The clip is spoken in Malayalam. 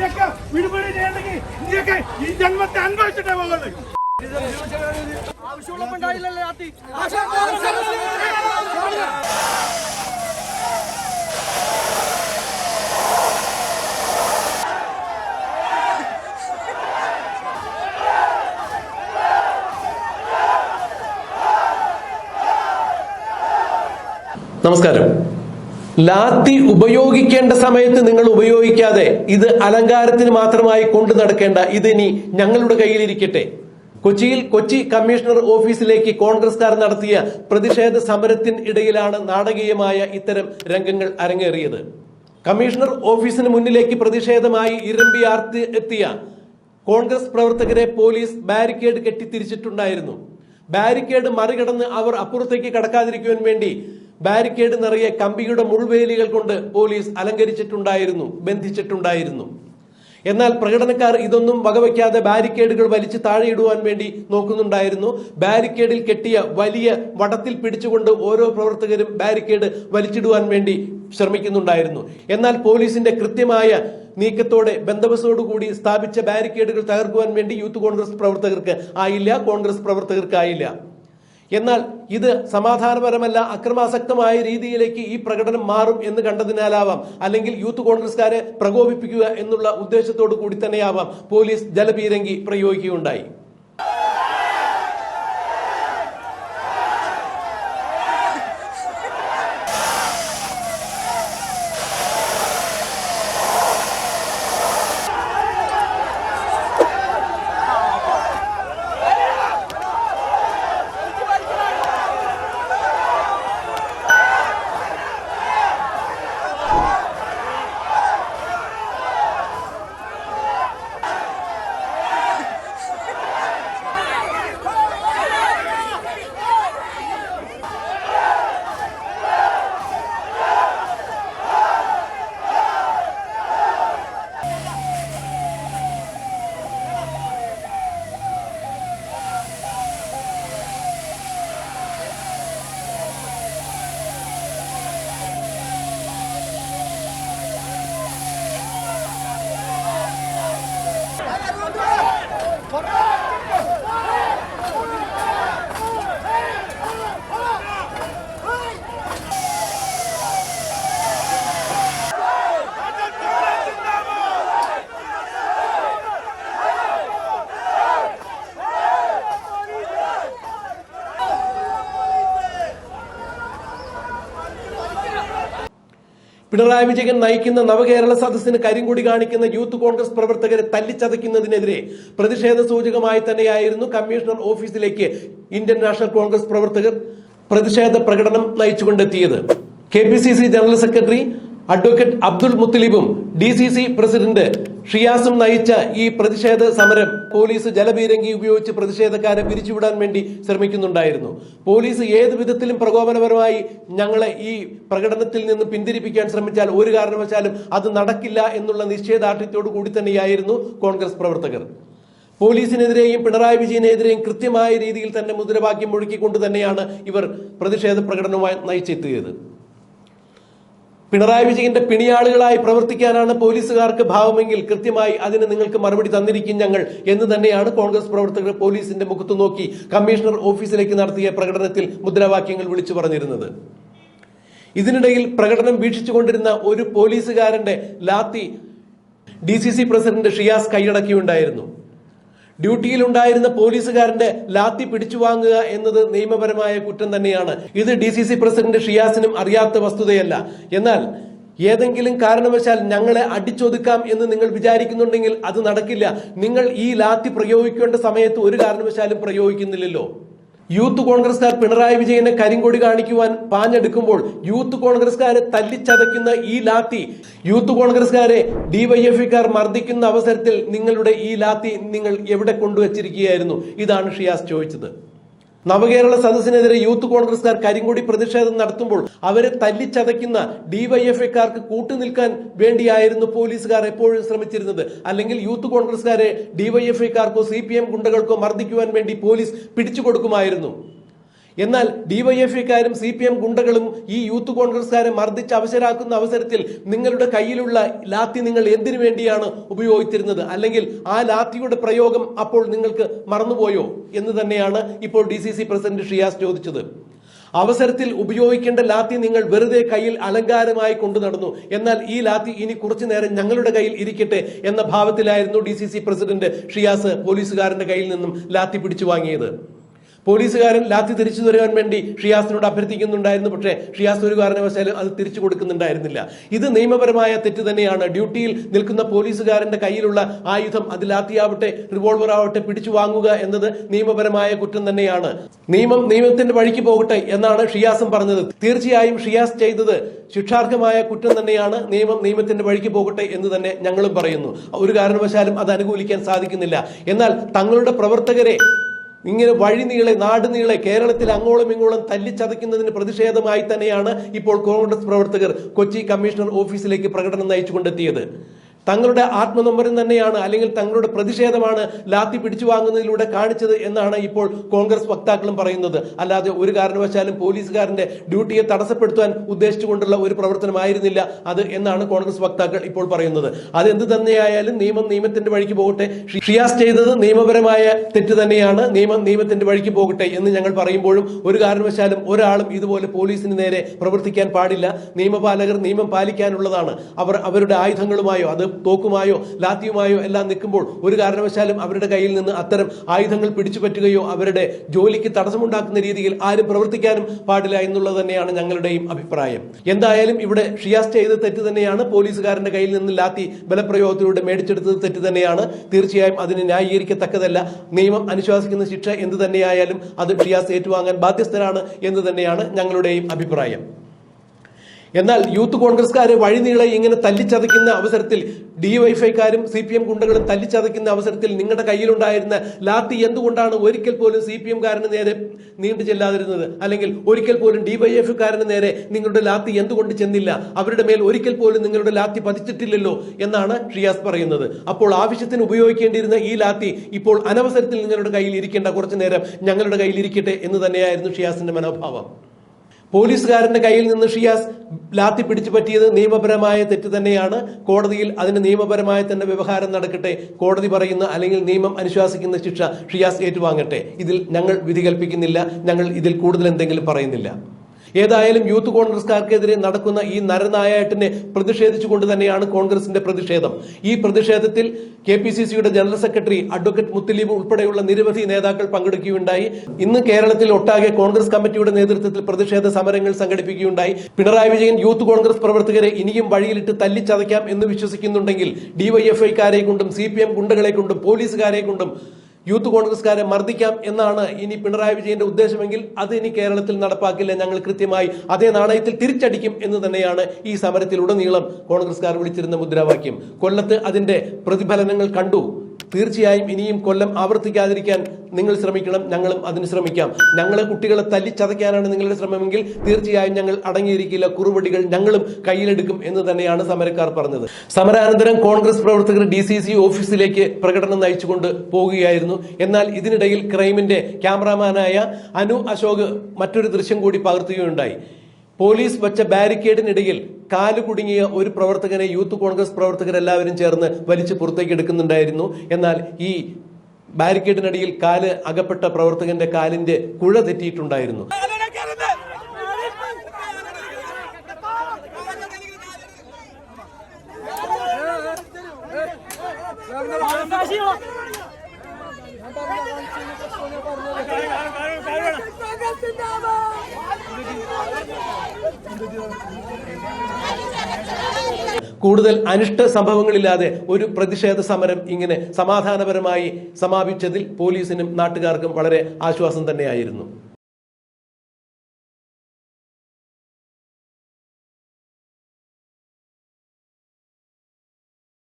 നീയൊക്കെ വിടുപടി ചെയ്യണമെങ്കിൽ നീയൊക്കെ ഈ ജന്മത്തെ അനുഭവിച്ചിട്ടേ പോകുള്ളൂ. നമസ്കാരം. ലാത്തി ഉപയോഗിക്കേണ്ട സമയത്ത് നിങ്ങൾ ഉപയോഗിക്കാതെ ഇത് അലങ്കാരത്തിന് മാത്രമായി കൊണ്ടു നടക്കേണ്ട ഇതിനി ഞങ്ങളുടെ കയ്യിലിരിക്കട്ടെ. കൊച്ചിയിൽ കൊച്ചി കമ്മീഷണർ ഓഫീസിലേക്ക് കോൺഗ്രസ്കാർ നടത്തിയ പ്രതിഷേധ സമരത്തിന് ഇടയിലാണ് നാടകീയമായ ഇത്തരം രംഗങ്ങൾ അരങ്ങേറിയത്. കമ്മീഷണർ ഓഫീസിന് മുന്നിലേക്ക് പ്രതിഷേധമായി ഇരമ്പിയാർത്തി എത്തിയ കോൺഗ്രസ് പ്രവർത്തകരെ പോലീസ് ബാരിക്കേഡ് കെട്ടിത്തിരിച്ചിട്ടുണ്ടായിരുന്നു. ബാരിക്കേഡ് മറികടന്ന് അവർ അപ്പുറത്തേക്ക് കടക്കാതിരിക്കുവാൻ വേണ്ടി ബാരിക്കേഡ് നിറയെ കമ്പിയുടെ മുൾവേലികൾ കൊണ്ട് പോലീസ് അലങ്കരിച്ചിട്ടുണ്ടായിരുന്നു ബന്ധിച്ചിട്ടുണ്ടായിരുന്നു. എന്നാൽ പ്രകടനക്കാർ ഇതൊന്നും വകവയ്ക്കാതെ ബാരിക്കേഡുകൾ വലിച്ചു താഴെയിടുവാൻ വേണ്ടി നോക്കുന്നുണ്ടായിരുന്നു. ബാരിക്കേഡിൽ കെട്ടിയ വലിയ വടത്തിൽ പിടിച്ചുകൊണ്ട് ഓരോ പ്രവർത്തകരും ബാരിക്കേഡ് വലിച്ചിടുവാൻ വേണ്ടി ശ്രമിക്കുന്നുണ്ടായിരുന്നു. എന്നാൽ പോലീസിന്റെ കൃത്യമായ നീക്കത്തോടെ ബന്ദോബസ്തോടുകൂടി സ്ഥാപിച്ച ബാരിക്കേഡുകൾ തകർക്കുവാൻ വേണ്ടി യൂത്ത് കോൺഗ്രസ് പ്രവർത്തകർക്ക് ആയില്ല കോൺഗ്രസ് പ്രവർത്തകർക്ക് ആയില്ല. എന്നാൽ ഇത് സമാധാനപരമല്ല അക്രമാസക്തമായ രീതിയിലേക്ക് ഈ പ്രകടനം മാറും എന്ന് കണ്ടതിനാലാവാം. അല്ലെങ്കിൽ യൂത്ത് കോൺഗ്രസ്കാരെ പ്രകോപിപ്പിക്കുക എന്നുള്ള ഉദ്ദേശത്തോടു കൂടി തന്നെയാവാം പോലീസ് ജലപീരങ്കി പ്രയോഗിക്കുകയുണ്ടായി. പിണറായി വിജയൻ നയിക്കുന്ന നവകേരള സദസ്സിന് കരിങ്കൊടി കാണിക്കുന്ന യൂത്ത് കോൺഗ്രസ് പ്രവർത്തകരെ തല്ലിച്ചതയ്ക്കുന്നതിനെതിരെ പ്രതിഷേധ സൂചകമായി തന്നെയായിരുന്നു കമ്മീഷണർ ഓഫീസിലേക്ക് ഇന്ത്യൻ നാഷണൽ കോൺഗ്രസ് പ്രവർത്തകർ പ്രതിഷേധ പ്രകടനം നയിച്ചുകൊണ്ടെത്തിയത്. K P C C general secretary advocate Abdul മുത്തലിബും D C C president ഷിയാസും നയിച്ച ഈ പ്രതിഷേധ സമരം പോലീസ് ജലപീരങ്കി ഉപയോഗിച്ച് പ്രതിഷേധക്കാരെ പിരിച്ചുവിടാൻ വേണ്ടി ശ്രമിക്കുന്നുണ്ടായിരുന്നു. പോലീസ് ഏത് വിധത്തിലും പ്രകോപനപരമായി ഞങ്ങളെ ഈ പ്രകടനത്തിൽ നിന്ന് പിന്തിരിപ്പിക്കാൻ ശ്രമിച്ചാൽ ഒരു കാരണവശാലും അത് നടക്കില്ല എന്നുള്ള നിശ്ചയദാർഢ്യത്തോടു കൂടി തന്നെയായിരുന്നു കോൺഗ്രസ് പ്രവർത്തകർ. പോലീസിനെതിരെയും പിണറായി വിജയനെതിരെയും കൃത്യമായ രീതിയിൽ തന്നെ മുദ്രാവാക്യം മുഴുക്കിക്കൊണ്ട് തന്നെയാണ് ഇവർ പ്രതിഷേധ പ്രകടനവുമായി നയിച്ചെത്തിയത്. പിണറായി വിജയന്റെ പിണിയാളുകളായി പ്രവർത്തിക്കാനാണ് പോലീസുകാർക്ക് ഭാവമെങ്കിൽ കൃത്യമായി അതിന് നിങ്ങൾക്ക് മറുപടി തന്നിരിക്കും ഞങ്ങൾ എന്ന് തന്നെയാണ് കോൺഗ്രസ് പ്രവർത്തകർ പോലീസിന്റെ മുഖത്ത് നോക്കി കമ്മീഷണർ ഓഫീസിലേക്ക് നടത്തിയ പ്രകടനത്തിൽ മുദ്രാവാക്യങ്ങൾ വിളിച്ചു പറഞ്ഞിരുന്നത്. ഇതിനിടയിൽ പ്രകടനം വീക്ഷിച്ചുകൊണ്ടിരുന്ന ഒരു പോലീസുകാരന്റെ lathi D C C president Shiyas കൈയടക്കിയുണ്ടായിരുന്നു. ഡ്യൂട്ടിയിലുണ്ടായിരുന്ന പോലീസുകാരന്റെ ലാത്തി പിടിച്ചു വാങ്ങുക എന്നത് നിയമപരമായ കുറ്റം തന്നെയാണ്. ഇത് ഡി സി സി പ്രസിഡന്റ് ഷിയാസിനും അറിയാത്ത വസ്തുതയല്ല. എന്നാൽ ഏതെങ്കിലും കാരണവശാൽ ഞങ്ങളെ അടിച്ചൊതുക്കാം എന്ന് നിങ്ങൾ വിചാരിക്കുന്നുണ്ടെങ്കിൽ അത് നടക്കില്ല. നിങ്ങൾ ഈ ലാത്തി പ്രയോഗിക്കേണ്ട സമയത്ത് ഒരു കാരണവശാലും പ്രയോഗിക്കുന്നില്ലല്ലോ. യൂത്ത് കോൺഗ്രസ്കാർ പിണറായി വിജയനെ കരിങ്കൊടി കാണിക്കുവാൻ പാഞ്ഞെടുക്കുമ്പോൾ യൂത്ത് കോൺഗ്രസ്കാരെ തല്ലിച്ചതയ്ക്കുന്ന ഈ ലാത്തി യൂത്ത് കോൺഗ്രസ്കാരെ ഡിവൈഎഫ്ഇക്കാർ മർദ്ദിക്കുന്ന അവസരത്തിൽ നിങ്ങളുടെ ഈ ലാത്തി നിങ്ങൾ എവിടെ കൊണ്ടുവച്ചിരിക്കുകയായിരുന്നു? ഇതാണ് ഷിയാസ് ചോദിച്ചത്. നവകേരള സദസ്സിനെതിരെ യൂത്ത് കോൺഗ്രസ്കാർ കരിങ്കൊടി പ്രതിഷേധം നടത്തുമ്പോൾ അവരെ തല്ലിച്ചതയ്ക്കുന്ന ഡിവൈഎഫ്ഐക്കാർക്ക് കൂട്ടുനിൽക്കാൻ വേണ്ടിയായിരുന്നു പോലീസുകാർ എപ്പോഴും ശ്രമിച്ചിരുന്നത്. അല്ലെങ്കിൽ യൂത്ത് കോൺഗ്രസ്കാരെ ഡിവൈഎഫ്ഐക്കാർക്കോ സി പി എം ഗുണ്ടകൾക്കോ മർദ്ദിക്കുവാൻ വേണ്ടി പോലീസ് പിടിച്ചു കൊടുക്കുമായിരുന്നു എന്നാൽ ഡിവൈഎഫ്ഐക്കാരും സി പി എം ഗുണ്ടകളും ഈ യൂത്ത് കോൺഗ്രസ്സുകാരെ മർദ്ദിച്ച് അവശരാക്കുന്ന അവസരത്തിൽ നിങ്ങളുടെ കയ്യിലുള്ള ലാത്തി നിങ്ങൾ എന്തിനു വേണ്ടിയാണ് ഉപയോഗിച്ചിരുന്നത്? അല്ലെങ്കിൽ ആ ലാത്തിയുടെ പ്രയോഗം അപ്പോൾ നിങ്ങൾക്ക് മറന്നുപോയോ എന്ന് തന്നെയാണ് ഇപ്പോൾ D C C president Shiyas ചോദിച്ചത്. അവസരത്തിൽ ഉപയോഗിക്കേണ്ട ലാത്തി നിങ്ങൾ വെറുതെ കയ്യിൽ അലങ്കാരമായി കൊണ്ടു നടന്നു. എന്നാൽ ഈ ലാത്തി ഇനി കുറച്ചു നേരം ഞങ്ങളുടെ കയ്യിൽ ഇരിക്കട്ടെ എന്ന ഭാവത്തിലായിരുന്നു ഡി പ്രസിഡന്റ് ഷിയാസ് പോലീസുകാരന്റെ കയ്യിൽ നിന്നും ലാത്തി പിടിച്ചു വാങ്ങിയത്. പോലീസുകാരൻ ലാത്തി തിരിച്ചു തരുവാൻ വേണ്ടി ഷിയാസിനോട് അഭ്യർത്ഥിക്കുന്നുണ്ടായിരുന്നു. പക്ഷേ ഷിയാസ് ഒരു കാരണവശാലും അത് തിരിച്ചു കൊടുക്കുന്നുണ്ടായിരുന്നില്ല. ഇത് നിയമപരമായ തെറ്റ് തന്നെയാണ്. ഡ്യൂട്ടിയിൽ നിൽക്കുന്ന പോലീസുകാരന്റെ കയ്യിലുള്ള ആയുധം അത് ലാത്തിയാവട്ടെ റിവോൾവർ ആവട്ടെ പിടിച്ചു വാങ്ങുക എന്നത് നിയമപരമായ കുറ്റം തന്നെയാണ്. നിയമം നിയമത്തിന്റെ വഴിക്ക് പോകട്ടെ എന്നാണ് ഷിയാസും പറഞ്ഞത്. തീർച്ചയായും ഷിയാസ് ചെയ്തത് ശിക്ഷാർഹമായ കുറ്റം തന്നെയാണ്. നിയമം നിയമത്തിന്റെ വഴിക്ക് പോകട്ടെ എന്ന് തന്നെ ഞങ്ങളും പറയുന്നു. ഒരു കാരണവശാലും അത് അനുകൂലിക്കാൻ സാധിക്കുന്നില്ല. എന്നാൽ തങ്ങളുടെ പ്രവർത്തകരെ ഇങ്ങനെ വഴി നീളെ നാട് നീളെ കേരളത്തിൽ അങ്ങോളം ഇങ്ങോളം തല്ലിച്ചതയ്ക്കുന്നതിന് പ്രതിഷേധമായി തന്നെയാണ് ഇപ്പോൾ കോൺഗ്രസ് പ്രവർത്തകർ കൊച്ചി കമ്മീഷണർ ഓഫീസിലേക്ക് പ്രകടനം നയിച്ചുകൊണ്ടെത്തിയത്. തങ്ങളുടെ ആത്മനമ്പരം തന്നെയാണ് അല്ലെങ്കിൽ തങ്ങളുടെ പ്രതിഷേധമാണ് ലാത്തി പിടിച്ചു വാങ്ങുന്നതിലൂടെ കാണിച്ചത് എന്നാണ് ഇപ്പോൾ കോൺഗ്രസ് വക്താക്കളും പറയുന്നത്. അല്ലാതെ ഒരു കാരണവശാലും പോലീസുകാരന്റെ ഡ്യൂട്ടിയെ തടസ്സപ്പെടുത്താൻ ഉദ്ദേശിച്ചുകൊണ്ടുള്ള ഒരു പ്രവർത്തനമായിരുന്നില്ല അത് എന്നാണ് കോൺഗ്രസ് വക്താക്കൾ ഇപ്പോൾ പറയുന്നത്. അതെന്ത് തന്നെയായാലും നിയമം നിയമത്തിന്റെ വഴിക്ക് പോകട്ടെ. ഷിയാസ് ചെയ്തത് നിയമപരമായ തെറ്റ് തന്നെയാണ്. നിയമം നിയമത്തിന്റെ വഴിക്ക് പോകട്ടെ എന്ന് ഞങ്ങൾ പറയുമ്പോഴും ഒരു കാരണവശാലും ഒരാളും ഇതുപോലെ പോലീസിന് നേരെ പ്രവർത്തിക്കാൻ പാടില്ല. നിയമപാലകർ നിയമം പാലിക്കാനുള്ളതാണ്. അവർ അവരുടെ ആയുധങ്ങളുമായോ അത് തോക്കുമായോ ലാത്തിയുമായോ എല്ലാം നിൽക്കുമ്പോൾ ഒരു കാരണവശാലും അവരുടെ കയ്യിൽ നിന്ന് അത്തരം ആയുധങ്ങൾ പിടിച്ചു പറ്റുകയോ അവരുടെ ജോലിക്ക് തടസ്സമുണ്ടാക്കുന്ന രീതിയിൽ ആരും പ്രവർത്തിക്കാനും പാടില്ല എന്നുള്ളത് തന്നെയാണ് ഞങ്ങളുടെയും അഭിപ്രായം. എന്തായാലും ഇവിടെ ഷിയാസ് ചെയ്ത തെറ്റ് തന്നെയാണ്. പോലീസുകാരന്റെ കയ്യിൽ നിന്ന് ലാത്തി ബലപ്രയോഗത്തിലൂടെ മേടിച്ചെടുത്തത് തെറ്റ് തന്നെയാണ്. തീർച്ചയായും അതിന് ന്യായീകരിക്കത്തക്കതല്ല. നിയമം അനുശാസിക്കുന്ന ശിക്ഷ എന്ത് തന്നെയായാലും അത് ഷിയാസ് ഏറ്റുവാങ്ങാൻ ബാധ്യസ്ഥരാണ് എന്ന് തന്നെയാണ് ഞങ്ങളുടെയും അഭിപ്രായം. എന്നാൽ യൂത്ത് കോൺഗ്രസ്സുകാരെ വഴിനീളെ ഇങ്ങനെ തല്ലിച്ചതയ്ക്കുന്ന അവസരത്തിൽ ഡിവൈഫൈക്കാരും സി പി എം ഗുണ്ടകളും തല്ലിച്ചതയ്ക്കുന്ന അവസരത്തിൽ നിങ്ങളുടെ കയ്യിലുണ്ടായിരുന്ന ലാത്തി എന്തുകൊണ്ടാണ് ഒരിക്കൽ പോലും സി പി എംകാരന് നേരെ നീണ്ടു ചെല്ലാതിരുന്നത്? അല്ലെങ്കിൽ ഒരിക്കൽ പോലും ഡിവൈഎഫ്കാരന് നേരെ നിങ്ങളുടെ ലാത്തി എന്തുകൊണ്ട് ചെന്നില്ല? അവരുടെ മേൽ ഒരിക്കൽ പോലും നിങ്ങളുടെ ലാത്തി പതിച്ചിട്ടില്ലല്ലോ എന്നാണ് ഷിയാസ് പറയുന്നത്. അപ്പോൾ ആവശ്യത്തിന് ഉപയോഗിക്കേണ്ടിയിരുന്ന ഈ ലാത്തി ഇപ്പോൾ അനവസരത്തിൽ നിങ്ങളുടെ കയ്യിൽ ഇരിക്കേണ്ട കുറച്ചു നേരം ഞങ്ങളുടെ കയ്യിൽ ഇരിക്കട്ടെ എന്ന് തന്നെയായിരുന്നു ഷിയാസിന്റെ മനോഭാവം. പോലീസുകാരന്റെ കയ്യിൽ നിന്ന് ഷിയാസ് ലാത്തി പിടിച്ചു പറ്റിയത് നിയമപരമായ തെറ്റ് തന്നെയാണ്. കോടതിയിൽ അതിന് നിയമപരമായ തന്നെ വ്യവഹാരം നടക്കട്ടെ കോടതി പറയുന്ന അല്ലെങ്കിൽ നിയമം അനുശാസിക്കുന്ന ശിക്ഷ ഷിയാസ് ഏറ്റുവാങ്ങട്ടെ. ഇതിൽ ഞങ്ങൾ വിധി കൽപ്പിക്കുന്നില്ല ഞങ്ങൾ ഇതിൽ കൂടുതൽ എന്തെങ്കിലും പറയുന്നില്ല. ഏതായാലും യൂത്ത് കോൺഗ്രസ്കാർക്കെതിരെ നടക്കുന്ന ഈ നരനായാട്ടിനെ പ്രതിഷേധിച്ചുകൊണ്ട് തന്നെയാണ് കോൺഗ്രസിന്റെ പ്രതിഷേധം. ഈ പ്രതിഷേധത്തിൽ കെ പി സി സിയുടെ ജനറൽ സെക്രട്ടറി അഡ്വക്കേറ്റ് മുത്തലീബ് ഉൾപ്പെടെയുള്ള നിരവധി നേതാക്കൾ പങ്കെടുക്കുകയുണ്ടായി. ഇന്ന് കേരളത്തിൽ ഒട്ടാകെ കോൺഗ്രസ് കമ്മിറ്റിയുടെ നേതൃത്വത്തിൽ പ്രതിഷേധ സമരങ്ങൾ സംഘടിപ്പിക്കുകയുണ്ടായി. പിണറായി വിജയൻ യൂത്ത് കോൺഗ്രസ് പ്രവർത്തകരെ ഇനിയും വഴിയിലിട്ട് തല്ലിച്ചതയ്ക്കാം എന്ന് വിശ്വസിക്കുന്നുണ്ടെങ്കിൽ ഡിവൈഎഫ്ഐക്കാരെ കൊണ്ടും സി പി എം ഗുണ്ടകളെ കൊണ്ടും പോലീസുകാരെ കൊണ്ടും യൂത്ത് കോൺഗ്രസ്സുകാരെ മർദ്ദിക്കാം എന്നാണ് ഇനി പിണറായി വിജയന്റെ ഉദ്ദേശമെങ്കിൽ അത് ഇനി കേരളത്തിൽ നടപ്പാക്കില്ല. ഞങ്ങൾ കൃത്യമായി അതേ നാണയത്തിൽ തിരിച്ചടിക്കും എന്ന് തന്നെയാണ് ഈ സമരത്തിലുടനീളം കോൺഗ്രസ്കാർ വിളിച്ചിരുന്ന മുദ്രാവാക്യം. കൊല്ലത്ത് അതിന്റെ പ്രതിഫലനങ്ങൾ കണ്ടു. തീർച്ചയായും ഇനിയും കൊല്ലം ആവർത്തിക്കാതിരിക്കാൻ നിങ്ങൾ ശ്രമിക്കണം ഞങ്ങളും അതിന് ശ്രമിക്കാം. ഞങ്ങളെ കുട്ടികളെ തല്ലിച്ചതയ്ക്കാനാണ് നിങ്ങളുടെ ശ്രമമെങ്കിൽ തീർച്ചയായും ഞങ്ങൾ അടങ്ങിയിരിക്കില്ല കുറുവടികൾ ഞങ്ങളും കയ്യിലെടുക്കും എന്ന് തന്നെയാണ് സമരക്കാർ പറഞ്ഞത്. സമരാനന്തരം കോൺഗ്രസ് പ്രവർത്തകർ ഡി സി സി ഓഫീസിലേക്ക് പ്രകടനം നയിച്ചുകൊണ്ട് പോവുകയായിരുന്നു എന്നാൽ ഇതിനിടയിൽ ക്രൈമിന്റെ ക്യാമറാമാനായ അനു അശോക് മറ്റൊരു ദൃശ്യം കൂടി പകർത്തുകയുണ്ടായി. പോലീസ് വച്ച ബാരിക്കേഡിനിടയിൽ കാൽ കുടുങ്ങിയ ഒരു പ്രവർത്തകനെ യൂത്ത് കോൺഗ്രസ് പ്രവർത്തകരെല്ലാവരും ചേർന്ന് വലിച്ചു പുറത്തേക്ക് എടുക്കുന്നുണ്ടായിരുന്നു. എന്നാൽ ഈ ബാരിക്കേഡിനടിയിൽ കാൽ അകപ്പെട്ട പ്രവർത്തകന്റെ കാലിന്റെ കുഴ തെറ്റിയിട്ടുണ്ടായിരുന്നു. കൂടുതൽ അനിഷ്ട സംഭവങ്ങളില്ലാതെ ഒരു പ്രതിഷേധ സമരം ഇങ്ങനെ സമാധാനപരമായി സമാപിച്ചതിൽ പോലീസിനും നാട്ടുകാർക്കും വളരെ ആശ്വാസം തന്നെയായിരുന്നു.